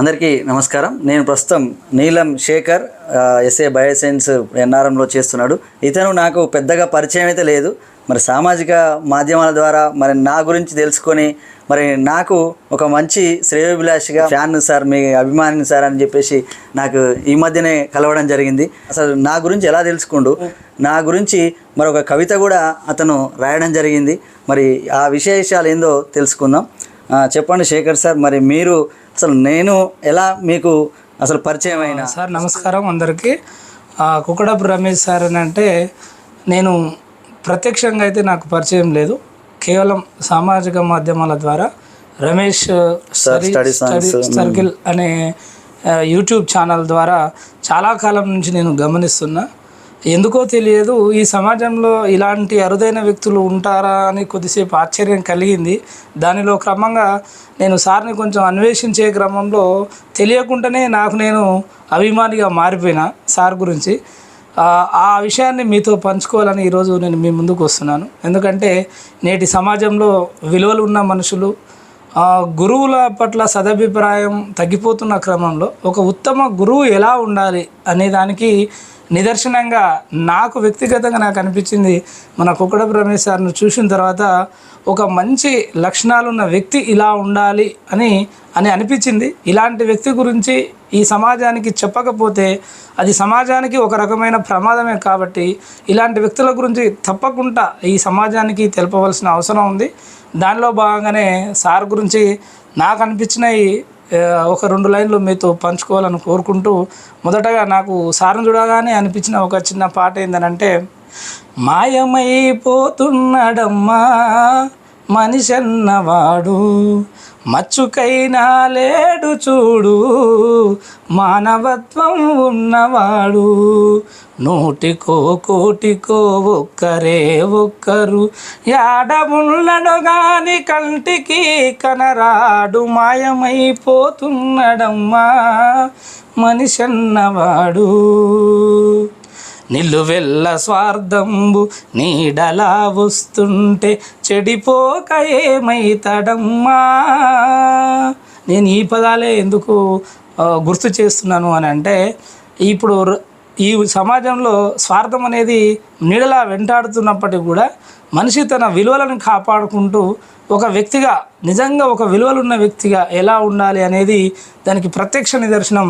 అందరికీ నమస్కారం. నేను ప్రస్తుతం నీలం శేఖర్ ఎస్ఏ బయోసైన్స్ ఎన్ఆర్ఎంలో చేస్తున్నాడు. ఇతను నాకు పెద్దగా పరిచయం అయితే లేదు. మరి సామాజిక మాధ్యమాల ద్వారా మరి నా గురించి తెలుసుకొని మరి నాకు ఒక మంచి శ్రేయోభిలాషిగా ఫ్యాన్ సార్ మీ అభిమాని సార్ అని చెప్పేసి నాకు ఈ మధ్యనే కలవడం జరిగింది. అసలు నా గురించి ఎలా తెలుసుకుండు? నా గురించి మరి ఒక కవిత కూడా అతను రాయడం జరిగింది. మరి ఆ విశేషాలు ఏందో తెలుసుకుందాం. చెప్పండి శేఖర్ సార్ మరి మీరు అసలు నేను ఎలా మీకు అసలు పరిచయం అయినా? సార్ నమస్కారం అందరికీ. కుకడపు రమేష్ సార్ అని అంటే నేను ప్రత్యక్షంగా అయితే నాకు పరిచయం లేదు. కేవలం సామాజిక మాధ్యమాల ద్వారా రమేష్ సర్కిల్ అనే ఆ, యూట్యూబ్ ఛానల్ ద్వారా చాలా కాలం నుంచి నేను గమనిస్తున్నా. ఎందుకో తెలియదు. ఈ సమాజంలో ఇలాంటి అరుదైన వ్యక్తులు ఉంటారా అని కొద్దిసేపు ఆశ్చర్యం కలిగింది. దానిలో క్రమంగా నేను సార్ని కొంచెం అన్వేషించే క్రమంలో తెలియకుండానే నాకు నేను అభిమానిగా మారిపోయినా సార్ గురించి. ఆ, విషయాన్ని మీతో పంచుకోవాలని ఈరోజు నేను మీ ముందుకు వస్తున్నాను. ఎందుకంటే నేటి సమాజంలో విలువలు ఉన్న మనుషులు గురువుల పట్ల సదభిప్రాయం తగ్గిపోతున్న క్రమంలో ఒక ఉత్తమ గురువు ఎలా ఉండాలి అనే దానికి నిదర్శనంగా నాకు వ్యక్తిగతంగా నాకు అనిపించింది మన కుక్కడ రమేష్ సార్ను చూసిన తర్వాత ఒక మంచి లక్షణాలున్న వ్యక్తి ఇలా ఉండాలి అని అని అనిపించింది. ఇలాంటి వ్యక్తి గురించి ఈ సమాజానికి చెప్పకపోతే అది సమాజానికి ఒక రకమైన ప్రమాదమే కాబట్టి ఇలాంటి వ్యక్తుల గురించి తప్పకుండా ఈ సమాజానికి తెలపవలసిన అవసరం ఉంది. దానిలో భాగంగానే సార్ గురించి నాకు అనిపించినవి ఒక రెండు లైన్లు మీతో పంచుకోవాలని కోరుకుంటూ మొదటగా నాకు సారం చూడగానే అనిపించిన ఒక చిన్న పాట ఏంటనంటే మాయమైపోతున్నాడమ్మా మనిషన్నవాడు మచ్చుకైనా లేడు చూడు మానవత్వం ఉన్నవాడు. నూటికో కోటికో ఒక్కరే ఒక్కరు. యాడముళ్ళడు గాని కంటికి కనరాడు మాయమైపోతున్నడమ్మా మనిషన్నవాడు. నిలువెల్ల స్వార్థంబు నీడలా వస్తుంటే చెడిపోక ఏమైతాడమ్మా? నేను ఈ పదాలే ఎందుకు గుర్తు చేస్తున్నాను అని అంటే ఇప్పుడు ర- ఈ సమాజంలో స్వార్థం అనేది నీడలా వెంటాడుతున్నప్పటికీ కూడా మనిషి తన విలువలను కాపాడుకుంటూ ఒక వ్యక్తిగా నిజంగా ఒక విలువలున్న వ్యక్తిగా ఎలా ఉండాలి అనేది దానికి ప్రత్యక్ష నిదర్శనం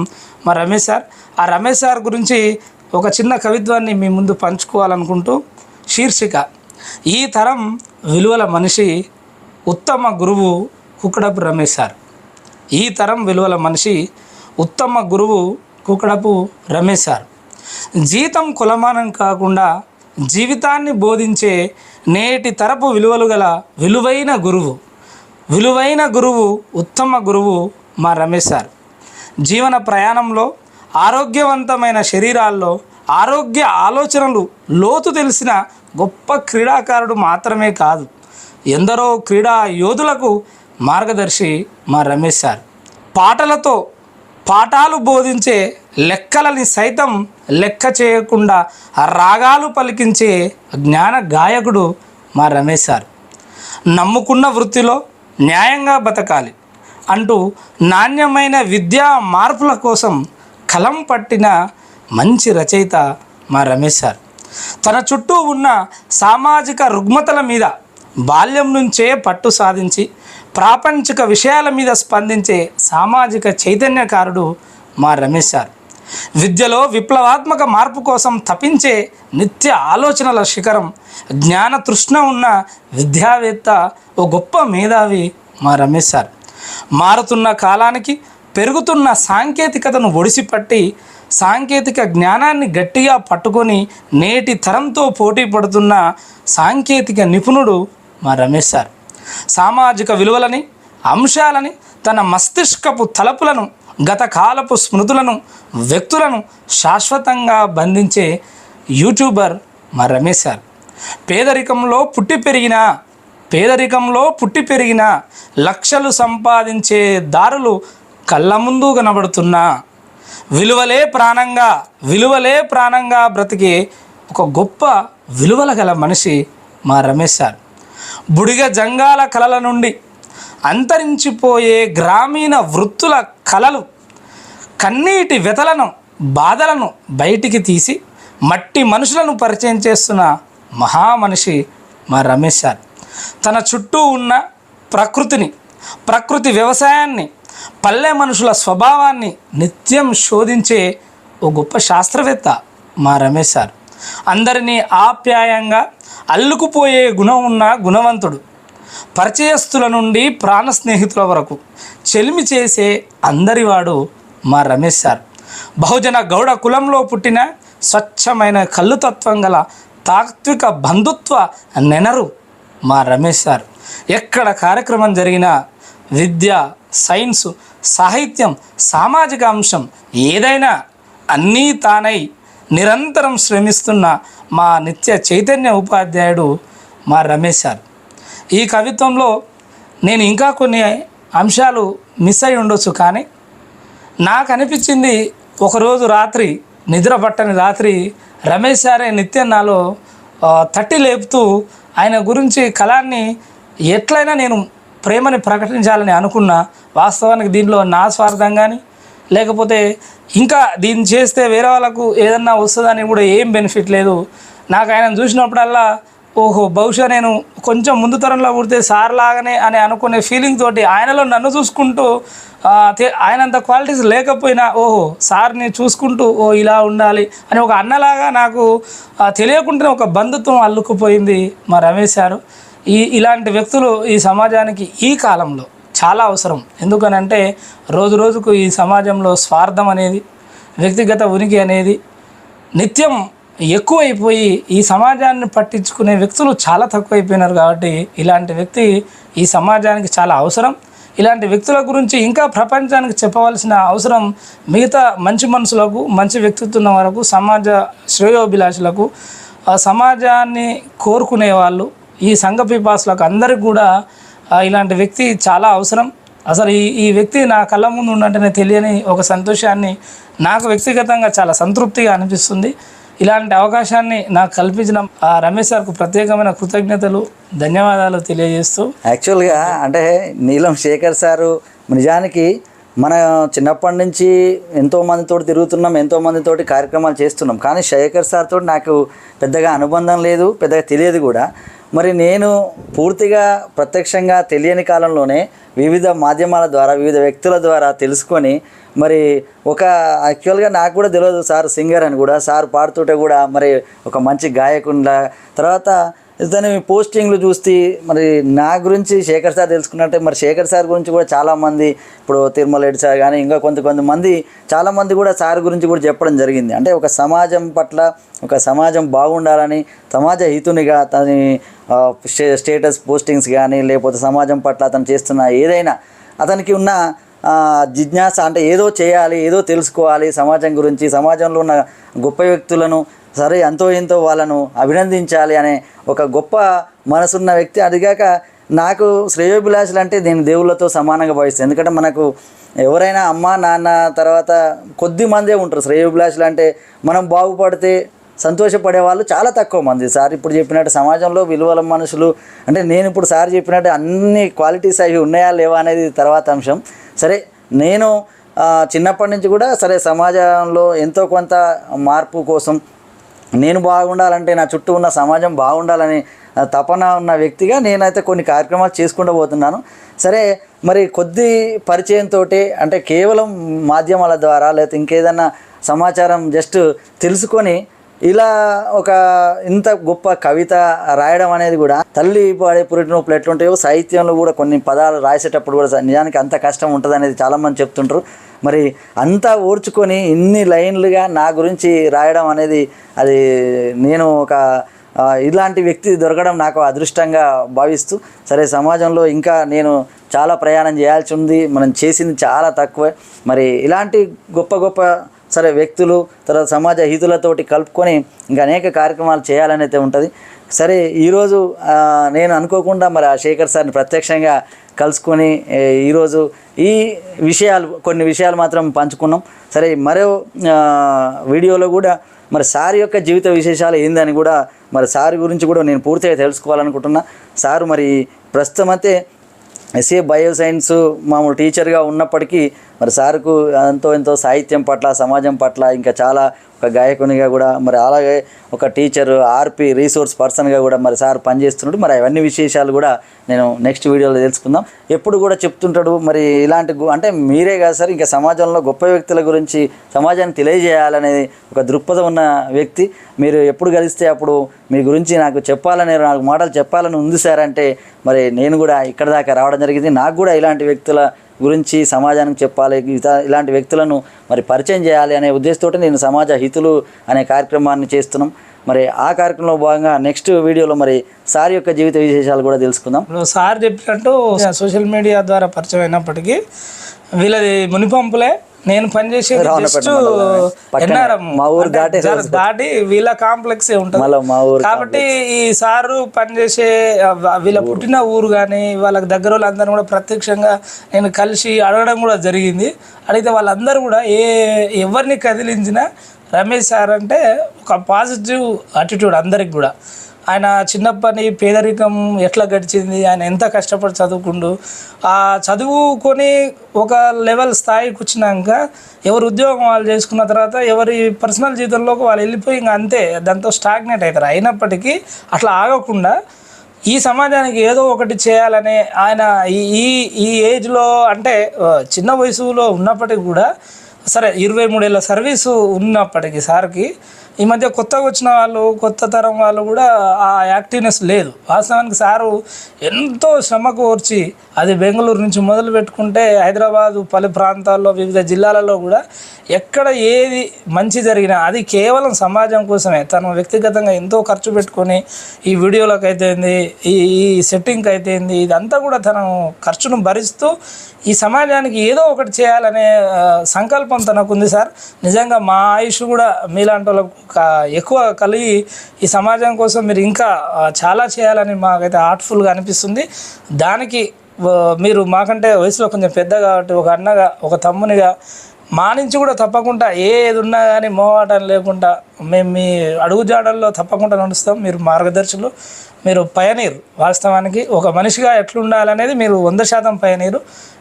మా రమేష్ సార్. ఆ రమేష్ సార్ గురించి ఒక చిన్న కవిత్వాన్ని మీ ముందు పంచుకోవాలనుకుంటూ శీర్షిక ఈ తరం విలువల మనిషి ఉత్తమ గురువు కుక్కడపు రమేష్ సార్. ఈ తరం విలువల మనిషి ఉత్తమ గురువు కుక్కడపు రమేష్ సార్. జీతం కులమానం కాకుండా జీవితాన్ని బోధించే నేటి తరపు విలువలు గల విలువైన గురువు విలువైన గురువు ఉత్తమ గురువు మా రమేష్ సార్. జీవన ప్రయాణంలో ఆరోగ్యవంతమైన శరీరాల్లో ఆరోగ్య ఆలోచనలు లోతు తెలిసిన గొప్ప క్రీడాకారుడు మాత్రమే కాదు ఎందరో క్రీడా యోధులకు మార్గదర్శి మా రమేష్ సార్. పాటలతో పాఠాలు బోధించే లెక్కలని సైతం లెక్క చేయకుండా రాగాలు పలికించే జ్ఞాన గాయకుడు మా రమేష్ సార్. నమ్ముకున్న వృత్తిలో న్యాయంగా బతకాలి అంటూ నాణ్యమైన విద్యా మార్పుల కోసం కలం పట్టిన మంచి రచయిత మా రమేష్ సార్. తన చుట్టూ ఉన్న సామాజిక రుగ్మతల మీద బాల్యం నుంచే పట్టు సాధించి ప్రాపంచిక విషయాల మీద స్పందించే సామాజిక చైతన్యకారుడు మా రమేష్ సార్. విద్యలో విప్లవాత్మక మార్పు కోసం తపించే నిత్య ఆలోచనల శిఖరం జ్ఞాన తృష్ణ ఉన్న విద్యావేత్త ఓ గొప్ప మేధావి మా రమేష్ సార్. మారుతున్న కాలానికి పెరుగుతున్న సాంకేతికతను ఒడిసిపట్టి సాంకేతిక జ్ఞానాన్ని గట్టిగా పట్టుకొని నేటి తరంతో పోటీ పడుతున్న సాంకేతిక నిపుణుడు మా రమేష్ సార్. సామాజిక విలువలని అంశాలని తన మస్తిష్కపు తలపులను గత కాలపు స్మృతులను వ్యక్తులను శాశ్వతంగా బంధించే యూట్యూబర్ మా రమేష్ సార్. పేదరికంలో పుట్టి పెరిగిన పేదరికంలో పుట్టి పెరిగిన లక్షలు సంపాదించే దారులు కళ్ళ ముందు కనబడుతున్నా విలువలే ప్రాణంగా విలువలే ప్రాణంగా బ్రతికే ఒక గొప్ప విలువల గల మనిషి మా రమేష్ సార్. బుడిగ జంగాల కళల నుండి అంతరించిపోయే గ్రామీణ వృత్తుల కళలు కన్నీటి వెతలను బాధలను బయటికి తీసి మట్టి మనుషులను పరిచయం చేస్తున్న మహామనిషి మా రమేష్ సార్. తన చుట్టూ ఉన్న ప్రకృతిని ప్రకృతి వ్యవసాయాన్ని పల్లె మనుషుల స్వభావాన్ని నిత్యం శోధించే ఓ గొప్ప శాస్త్రవేత్త మా రమేష్ సార్. అందరినీ ఆప్యాయంగా అల్లుకుపోయే గుణం ఉన్న గుణవంతుడు. పరిచయస్తుల నుండి ప్రాణ స్నేహితుల వరకు చెలిమి చేసే అందరివాడు మా రమేష్ సార్. బహుజన గౌడ కులంలో పుట్టిన స్వచ్ఛమైన కళ్ళుతత్వం గల తాత్విక బంధుత్వ నెనరు మా రమేష్ సార్. ఎక్కడ కార్యక్రమం జరిగినా విద్య సైన్సు సాహిత్యం సామాజిక అంశం ఏదైనా అన్నీ తానై నిరంతరం శ్రమిస్తున్న మా నిత్య చైతన్య ఉపాధ్యాయుడు మా రమేష్ సార్. ఈ కవిత్వంలో నేను ఇంకా కొన్ని అంశాలు మిస్ అయి ఉండొచ్చు కానీ నాకు అనిపించింది ఒకరోజు రాత్రి నిద్ర పట్టని రాత్రి రమేష్ సారే నిత్యం నాలో తట్టి లేపుతూ ఆయన గురించి కళాన్ని ఎట్లయినా నేను ప్రేమని ప్రకటించాలని అనుకున్నా వాస్తవానికి దీనిలో నా స్వార్థం కానీ లేకపోతే ఇంకా దీన్ని చేస్తే వేరే వాళ్ళకు ఏదన్నా వస్తుందని కూడా ఏం బెనిఫిట్ లేదు. నాకు ఆయన చూసినప్పుడల్లా ఓహో బహుశా నేను కొంచెం ముందు తరంలో పుడితే సార్ లాగానే అని అనుకునే ఫీలింగ్ తోటి ఆయనలో నన్ను చూసుకుంటూ ఆయనంత క్వాలిటీస్ లేకపోయినా ఓహో సార్ని చూసుకుంటూ ఓ ఇలా ఉండాలి అని ఒక అన్నలాగా నాకు ఆ, తెలియకుండానే ఒక బంధుత్వం అల్లుకుపోయింది మా రమేష్ సారు. ఈ ఇలాంటి వ్యక్తులు ఈ సమాజానికి ఈ కాలంలో చాలా అవసరం. ఎందుకనంటే రోజు రోజుకు ఈ సమాజంలో స్వార్థం అనేది వ్యక్తిగత ఉనికి అనేది నిత్యం ఎక్కువైపోయి ఈ సమాజాన్ని పట్టించుకునే వ్యక్తులు చాలా తక్కువైపోయినారు కాబట్టి ఇలాంటి వ్యక్తి ఈ సమాజానికి చాలా అవసరం. ఇలాంటి వ్యక్తుల గురించి ఇంకా ప్రపంచానికి చెప్పవలసిన అవసరం మిగతా మంచి మనుషులకు మంచి వ్యక్తిత్వం వరకు సమాజ శ్రేయోభిలాషులకు సమాజాన్ని కోరుకునే వాళ్ళు ఈ సంఘ పిపాసులకు అందరికి కూడా ఇలాంటి వ్యక్తి చాలా అవసరం. అసలు ఈ ఈ వ్యక్తి నా కళ్ళ ముందు ఉన్నట్టునే తెలియని ఒక సంతోషాన్ని నాకు వ్యక్తిగతంగా చాలా సంతృప్తిగా అనిపిస్తుంది. ఇలాంటి అవకాశాన్ని నాకు కల్పించిన ఆ రమేష్ సార్కు ప్రత్యేకమైన కృతజ్ఞతలు ధన్యవాదాలు తెలియజేస్తూ. యాక్చువల్గా అంటే నీలం శేఖర్ సారు నిజానికి మన చిన్నప్పటి నుంచి ఎంతో మందితో తిరుగుతున్నాం ఎంతో మందితో కార్యక్రమాలు చేస్తున్నాం. కానీ శేఖర్ సార్ తోటి నాకు పెద్దగా అనుబంధం లేదు పెద్దగా తెలియదు కూడా. మరి నేను పూర్తిగా ప్రత్యక్షంగా తెలియని కాలంలోనే వివిధ మాధ్యమాల ద్వారా వివిధ వ్యక్తుల ద్వారా తెలుసుకొని మరి ఒక యాక్చువల్గా నాకు కూడా తెలియదు సార్ సింగర్ అని కూడా సార్ పాడుతుంటే కూడా మరి ఒక మంచి గాయకుండా తర్వాత దాని పోస్టింగ్లు చూస్తే మరి నా గురించి శేఖర్ సార్ తెలుసుకున్నట్టే మరి శేఖర్ సార్ గురించి కూడా చాలామంది ఇప్పుడు తిరుమల రెడ్డి సార్ కానీ ఇంకా కొంత కొంతమంది చాలామంది కూడా సార్ గురించి కూడా చెప్పడం జరిగింది. అంటే ఒక సమాజం పట్ల ఒక సమాజం బాగుండాలని సమాజ హితునిగా తని స్టేటస్ పోస్టింగ్స్ కానీ లేకపోతే సమాజం పట్ల అతను చేస్తున్న ఏదైనా అతనికి ఉన్న జిజ్ఞాస అంటే ఏదో చేయాలి ఏదో తెలుసుకోవాలి సమాజం గురించి సమాజంలో ఉన్న గొప్ప వ్యక్తులను సరే ఎంతో ఎంతో వాళ్ళను అభినందించాలి అనే ఒక గొప్ప మనసున్న వ్యక్తి. అదిగాక నాకు శ్రేయోభిలాషులు అంటే నేను దేవుళ్ళతో సమానంగా భావిస్తాను. ఎందుకంటే మనకు ఎవరైనా అమ్మ నాన్న తర్వాత కొద్ది మందే ఉంటారు. శ్రేయోభిలాషులు అంటే మనం బాగుపడితే సంతోషపడే వాళ్ళు చాలా తక్కువ మంది. సార్ ఇప్పుడు చెప్పినట్టు సమాజంలో విలువల మనుషులు అంటే నేను ఇప్పుడు సార్ చెప్పినట్టు అన్ని క్వాలిటీస్ అవి ఉన్నాయా లేవా అనేది తర్వాత అంశం. సరే నేను చిన్నప్పటి నుంచి కూడా సరే సమాజంలో ఎంతో కొంత మార్పు కోసం నేను బాగుండాలంటే నా చుట్టూ ఉన్న సమాజం బాగుండాలని తపన ఉన్న వ్యక్తిగా నేనైతే కొన్ని కార్యక్రమాలు చేసుకుంటూ పోతున్నాను. సరే మరి కొద్ది పరిచయంతో అంటే కేవలం మాధ్యమాల ద్వారా లేకపోతే ఇంకేదన్నా సమాచారం జస్ట్ తెలుసుకొని ఇలా ఒక ఇంత గొప్ప కవిత రాయడం అనేది కూడా తల్లి పాడే పురిటినొప్పులు ఎట్లుంటాయో సాహిత్యంలో కూడా కొన్ని పదాలు రాసేటప్పుడు కూడా నిజానికి అంత కష్టం ఉంటుంది అనేది చాలామంది చెప్తుంటారు. మరి అంతా ఓర్చుకొని ఇన్ని లైన్లుగా నా గురించి రాయడం అనేది అది నేను ఒక ఇలాంటి వ్యక్తి దొరకడం నాకు అదృష్టంగా భావిస్తూ సరే సమాజంలో ఇంకా నేను చాలా ప్రయాణం చేయాల్సి ఉంది మనం చేసింది చాలా తక్కువే. మరి ఇలాంటి గొప్ప గొప్ప సరే వ్యక్తులు తర్వాత సమాజ హితులతోటి కలుపుకొని ఇంకా అనేక కార్యక్రమాలు చేయాలని అయితే ఉంటుంది. సరే ఈరోజు నేను అనుకోకుండా మరి ఆ శేఖర్ సార్ని ప్రత్యక్షంగా కలుసుకొని ఈరోజు ఈ విషయాలు కొన్ని విషయాలు మాత్రం పంచుకున్నాం. సరే మరో వీడియోలో కూడా మరి సార్ యొక్క జీవిత విశేషాలు ఏందని కూడా మరి సార్ గురించి కూడా నేను పూర్తిగా తెలుసుకోవాలనుకుంటున్నా. సారు మరి ప్రస్తుతం అయితే ఎస్ఏ బయో సైన్స్ మామూలు టీచర్గా ఉన్నప్పటికీ మరి సార్కు ఎంతో ఎంతో సాహిత్యం పట్ల సమాజం పట్ల ఇంకా చాలా ఒక గాయకునిగా కూడా మరి అలాగే ఒక టీచర్ ఆర్పి రీసోర్స్ పర్సన్గా కూడా మరి సార్ పనిచేస్తున్నాడు. మరి అవన్నీ విశేషాలు కూడా నేను నెక్స్ట్ వీడియోలో తెలుసుకుందాం. ఎప్పుడు కూడా చెప్తుంటాడు మరి ఇలాంటి గు- అంటే మీరే కాదు సార్ ఇంకా సమాజంలో గొప్ప వ్యక్తుల గురించి సమాజాన్ని తెలియజేయాలనేది ఒక దృక్పథం ఉన్న వ్యక్తి. మీరు ఎప్పుడు కలిస్తే అప్పుడు మీ గురించి నాకు చెప్పాలని నాకు మాటలు చెప్పాలని ఉంది సార్ అంటే మరి నేను కూడా ఇక్కడ దాకా రావడం జరిగింది. నాకు కూడా ఇలాంటి వ్యక్తుల గురించి సమాజానికి చెప్పాలి ఇలాంటి వ్యక్తులను మరి పరిచయం చేయాలి అనే ఉద్దేశంతో నేను సమాజ హితులు అనే కార్యక్రమాన్ని చేస్తున్నాం. మరి ఆ కార్యక్రమంలో భాగంగా నెక్స్ట్ వీడియోలో మరి సార్ యొక్క జీవిత విశేషాలు కూడా తెలుసుకుందాం. సార్ చెప్పినట్టు సోషల్ మీడియా ద్వారా పరిచయం అయినప్పటికీ వీళ్ళది మునిపంపులే నేను. ఎన్ఆర్ఎం. మా ఊరు దాటే దాటి వీళ్ళ కాంప్లెక్స్ ఉంటుంది. కాబట్టి ఈ సారు పనిచేసే వీళ్ళ పుట్టిన ఊరు కానీ వాళ్ళకి దగ్గర వాళ్ళందరూ కూడా ప్రత్యక్షంగా నేను కలిసి అడగడం కూడా జరిగింది. అడిగితే వాళ్ళందరూ కూడా ఏ ఎవరిని కదిలించినా రమేష్ సార్ అంటే ఒక పాజిటివ్ అటిట్యూడ్ అందరికి కూడా. ఆయన చిన్నప్పటి పేదరికం ఎట్లా గడిచింది ఆయన ఎంత కష్టపడి చదువుకుండు ఆ చదువుకొని ఒక లెవెల్ స్థాయికి వచ్చినాక ఎవరు ఉద్యోగం వాళ్ళు చేసుకున్న తర్వాత ఎవరి పర్సనల్ జీవితంలోకి వాళ్ళు వెళ్ళిపోయి ఇంకా అంతే దాంతో స్టాగ్నేట్ అవుతారు అయినప్పటికీ అట్లా ఆగకుండా ఈ సమాజానికి ఏదో ఒకటి చేయాలనే ఆయన ఈ ఈ ఈ ఏజ్లో అంటే చిన్న వయసులో ఉన్నప్పటికీ కూడా సరే ఇరవై మూడేళ్ళ సర్వీసు ఉన్నప్పటికీ సార్కి ఈ మధ్య కొత్తగా వచ్చిన వాళ్ళు కొత్త తరం వాళ్ళు కూడా ఆ యాక్టివ్నెస్ లేదు. వాస్తవానికి సారు ఎంతో శ్రమ కోర్చి అది బెంగళూరు నుంచి మొదలు పెట్టుకుంటే హైదరాబాదు పలు ప్రాంతాల్లో వివిధ జిల్లాలలో కూడా ఎక్కడ ఏది మంచి జరిగినా అది కేవలం సమాజం కోసమే. తను వ్యక్తిగతంగా ఎంతో ఖర్చు పెట్టుకొని ఈ వీడియోలకు అయితేంది ఈ ఈ సెట్టింగ్కి అయితేంది ఇదంతా కూడా తను ఖర్చును భరిస్తూ ఈ సమాజానికి ఏదో ఒకటి చేయాలనే సంకల్పం తనకుంది సార్. నిజంగా మా ఆయుష్ కూడా మీలాంటి వాళ్ళకు ఎక్కువ కలిగి ఈ సమాజం కోసం మీరు ఇంకా చాలా చేయాలని మాకైతే ఆర్ట్ఫుల్గా అనిపిస్తుంది. దానికి మీరు మాకంటే వయసులో కొంచెం పెద్ద కాబట్టి ఒక అన్నగా ఒక తమ్మునిగా మా నుంచి కూడా తప్పకుండా ఏది ఉన్నా కానీ మోవాటం లేకుండా మేము మీ అడుగుజాడల్లో తప్పకుండా నడుస్తాం. మీరు మార్గదర్శులు. మీరు పయనీరు. వాస్తవానికి ఒక మనిషిగా ఎట్లుండాలనేది మీరు వంద శాతం పయనీరు.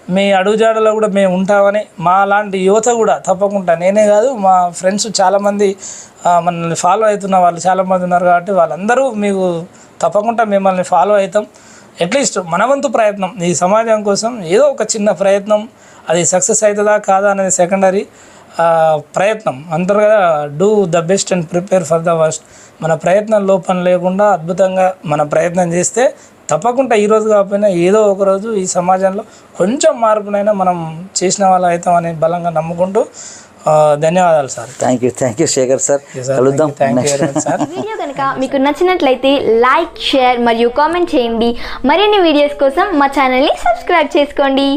మీ అడుగుజాడలో కూడా మేము ఉంటామని మా లాంటి యువత కూడా తప్పకుండా నేనే కాదు మా ఫ్రెండ్స్ చాలామంది మనల్ని ఫాలో అవుతున్న వాళ్ళు చాలామంది ఉన్నారు కాబట్టి వాళ్ళందరూ మీకు తప్పకుండా మిమ్మల్ని ఫాలో అవుతాం. అట్లీస్ట్ మనవంతు ప్రయత్నం ఈ సమాజం కోసం ఏదో ఒక చిన్న ప్రయత్నం. అది సక్సెస్ అవుతుందా కాదా అనేది సెకండరీ ప్రయత్నం. కదా do the best and prepare for the worst మన ప్రయత్నం లోపం లేకుండా అద్భుతంగా మన ప్రయత్నం చేస్తే తప్పకుండా ఈ రోజు కాకపోయినా ఏదో ఒక రోజు ఈ సమాజంలో కొంచెం మార్పునైనా మనం చేసిన వాళ్ళు అవుతామని బలంగా నమ్ముకుంటూ ధన్యవాదాలు sir. Thank you thank you Shekhar sir కలుద్దాం వీడియో కనుక మీకు నచ్చినట్లయితే లైక్ షేర్ మరియు కామెంట్ చేయండి. మరిన్ని వీడియోస్ కోసం మా ఛానల్ని సబ్స్క్రైబ్ చేసుకోండి.